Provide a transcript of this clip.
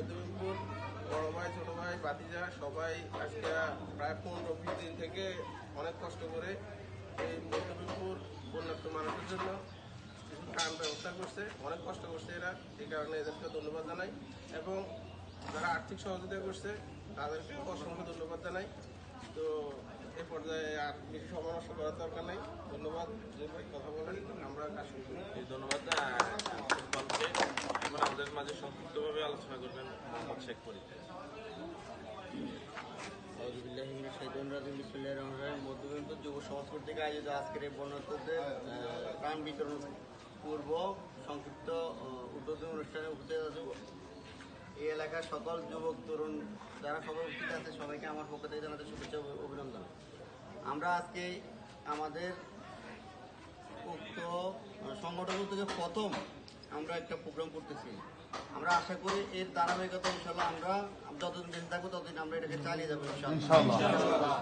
মধ্যবিন্দুর বড় ভাই, ছোট ভাই বাতিজা সবাই আজকে প্রায় পনেরো বিশ দিন থেকে অনেক কষ্ট করে এই মধ্যবিন্দুর বন্যার্থ মানুষের জন্য ত্রাণ ব্যবস্থা করছে। অনেক কষ্ট করছে এরা, এই কারণে এদেরকে ধন্যবাদ জানাই এবং যারা আর্থিক সহযোগিতা করছে, তাদেরকে অসংখ্য ধন্যবাদ জানাই। তো এ পর্যায়ে আর বেশি নষ্ট করার দরকার নেই। ধন্যবাদ কথা বলেন আমরা কাজ শুরু করি এই ধন্যবাদ ইকবালকে এবার আমাদের মাঝে সংক্ষিপ্তভাবে আলোচনা করবেন শেখ মধ্যবিন্দু যুব আজকের এই বিতরণ পূর্ব সংক্ষিপ্ত অনুষ্ঠানে এই এলাকার সকল যুবক, তরুণ যারা আছে, সবাইকে আমার থেকে শুভেচ্ছা অভিনন্দন। আমরা আজকে আমাদের উক্ত সংগঠন থেকে প্রথম আমরা একটা প্রোগ্রাম করতেছি। আমরা আশা করি এর ধারাবাহিকতা ইনশাল্লাহ আমরা যতদিন বেঁচে থাকব ততদিন আমরা এটাকে চালিয়ে যাব ইনশাল্লাহ